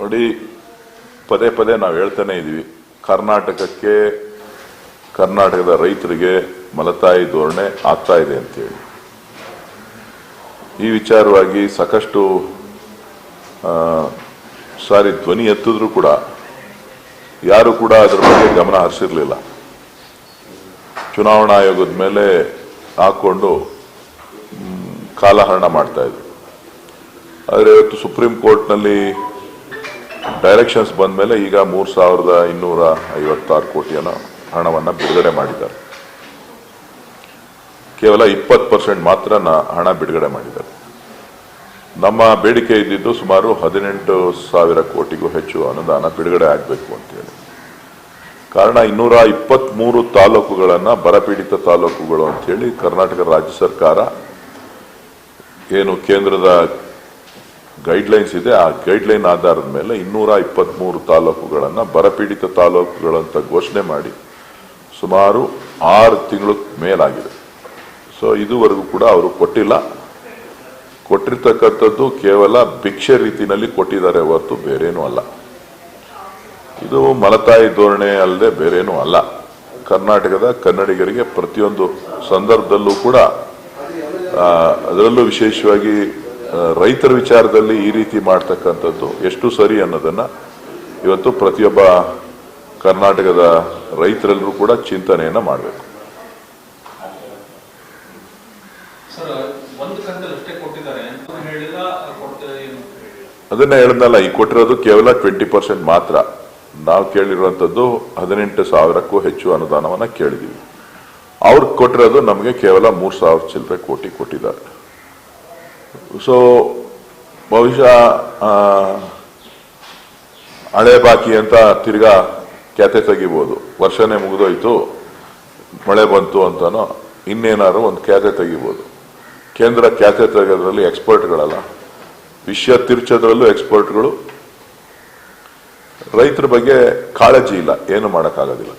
ನೋಡಿ, ಪದೇ ಪದೇ ನಾವು ಹೇಳ್ತಾನೆ ಇದೀವಿ. ಕರ್ನಾಟಕಕ್ಕೆ, ಕರ್ನಾಟಕದ ರೈತರಿಗೆ ಮಲತಾಯಿ ಧೋರಣೆ ಆಗ್ತಾ ಇದೆ ಅಂತೇಳಿ. ಈ ವಿಚಾರವಾಗಿ ಸಾಕಷ್ಟು ಸಾರಿ ಧ್ವನಿ ಎತ್ತಿದ್ರು ಕೂಡ ಯಾರು ಕೂಡ ಅದರ ಬಗ್ಗೆ ಗಮನ ಹರಿಸಿರ್ಲಿಲ್ಲ. ಚುನಾವಣಾ ಆಯೋಗದ ಮೇಲೆ ಹಾಕೊಂಡು ಕಾಲಹರಣ ಮಾಡ್ತಾ ಇದ್ರು. ಆದರೆ ಇವತ್ತು ಸುಪ್ರೀಂ ಕೋರ್ಟ್ನಲ್ಲಿ ಡೈರೆಕ್ಷನ್ಸ್ ಬಂದ ಮೇಲೆ ಈಗ ಮೂರು ಸಾವಿರದ ಇನ್ನೂರ ಐವತ್ತಾರು ಕೋಟಿಯನ್ನು ಹಣವನ್ನು ಬಿಡುಗಡೆ ಮಾಡಿದ್ದಾರೆ. ಕೇವಲ ಇಪ್ಪತ್ತು ಪರ್ಸೆಂಟ್ ಮಾತ್ರ ಹಣ ಬಿಡುಗಡೆ ಮಾಡಿದ್ದಾರೆ. ನಮ್ಮ ಬೇಡಿಕೆ ಇದ್ದಿದ್ದು ಸುಮಾರು ಹದಿನೆಂಟು ಸಾವಿರ ಕೋಟಿಗೂ ಹೆಚ್ಚು ಅನುದಾನ ಬಿಡುಗಡೆ ಆಗಬೇಕು ಅಂತೇಳಿ. ಕಾರಣ ಇನ್ನೂರ ಇಪ್ಪತ್ತ್ಮೂರು ತಾಲೂಕುಗಳನ್ನು ಬರಪೀಡಿತ ತಾಲೂಕುಗಳು ಅಂತೇಳಿ ಕರ್ನಾಟಕ ರಾಜ್ಯ ಸರ್ಕಾರ ಏನು ಕೇಂದ್ರದ ಗೈಡ್ಲೈನ್ಸ್ ಇದೆ. ಆ ಗೈಡ್ಲೈನ್ ಆಧಾರದ ಮೇಲೆ ಇನ್ನೂರ ಇಪ್ಪತ್ತ್ಮೂರು ತಾಲೂಕುಗಳನ್ನು ಬರಪೀಡಿತ ತಾಲೂಕುಗಳಂತ ಘೋಷಣೆ ಮಾಡಿ ಸುಮಾರು ಆರು ತಿಂಗಳು ಮೇಲಾಗಿದೆ. ಸೊ ಇದುವರೆಗೂ ಕೂಡ ಅವರು ಕೊಟ್ಟಿಲ್ಲ. ಕೊಟ್ಟಿರ್ತಕ್ಕಂಥದ್ದು ಕೇವಲ ಭಿಕ್ಷೆ ರೀತಿಯಲ್ಲಿ ಕೊಟ್ಟಿದ್ದಾರೆ ಹೊರತು ಬೇರೇನೂ ಅಲ್ಲ. ಇದು ಮಲತಾಯಿ ಧೋರಣೆ ಅಲ್ಲದೆ ಬೇರೇನೂ ಅಲ್ಲ. ಕರ್ನಾಟಕದ ಕನ್ನಡಿಗರಿಗೆ ಪ್ರತಿಯೊಂದು ಸಂದರ್ಭದಲ್ಲೂ ಕೂಡ ಅದರಲ್ಲೂ ವಿಶೇಷವಾಗಿ ರೈತರ ವಿಚಾರದಲ್ಲಿ ಈ ರೀತಿ ಮಾಡ್ತಕ್ಕಂಥದ್ದು ಎಷ್ಟು ಸರಿ ಅನ್ನೋದನ್ನ ಇವತ್ತು ಪ್ರತಿಯೊಬ್ಬ ಕರ್ನಾಟಕದ ರೈತರೆಲ್ಲರೂ ಕೂಡ ಚಿಂತನೆಯನ್ನ ಮಾಡಬೇಕು. ಅದನ್ನ ಹೇಳಿದ್ನಲ್ಲ ಈ ಕೊಟ್ಟಿರೋದು ಕೇವಲ ಟ್ವೆಂಟಿ ಪರ್ಸೆಂಟ್ ಮಾತ್ರ. ನಾವು ಕೇಳಿರುವಂತದ್ದು ಹದಿನೆಂಟು ಸಾವಿರಕ್ಕೂ ಹೆಚ್ಚು ಅನುದಾನವನ್ನ ಕೇಳಿದೀವಿ. ಅವ್ರು ಕೊಟ್ಟಿರೋದು ನಮಗೆ ಕೇವಲ ಮೂರ್ ಸಾವಿರ ಚಿಲ್ಲರೆ ಕೋಟಿ ಕೊಟ್ಟಿದ್ದಾರೆ. ಸೊ ಬಹುಶಃ ಹಳೆ ಬಾಕಿ ಅಂತ ತಿರ್ಗಾ ಕ್ಯಾತೆ ತೆಗಿಬೋದು. ವರ್ಷನೇ ಮುಗಿದೋಯ್ತು, ಮಳೆ ಬಂತು ಅಂತಾನು, ಇನ್ನೇನಾದ್ರು ಒಂದು ಕ್ಯಾತೆ ತೆಗಿಬೋದು. ಕೇಂದ್ರ ಕ್ಯಾತೆ ತೆಗೆಯೋದ್ರಲ್ಲಿ ಎಕ್ಸ್ಪರ್ಟ್ಗಳಲ್ಲ. ವಿಷಯ ತಿರ್ಚೋದ್ರಲ್ಲೂ ಎಕ್ಸ್ಪರ್ಟ್ಗಳು. ರೈತರ ಬಗ್ಗೆ ಕಾಳಜಿ ಇಲ್ಲ, ಏನು ಮಾಡೋಕ್ಕಾಗೋದಿಲ್ಲ.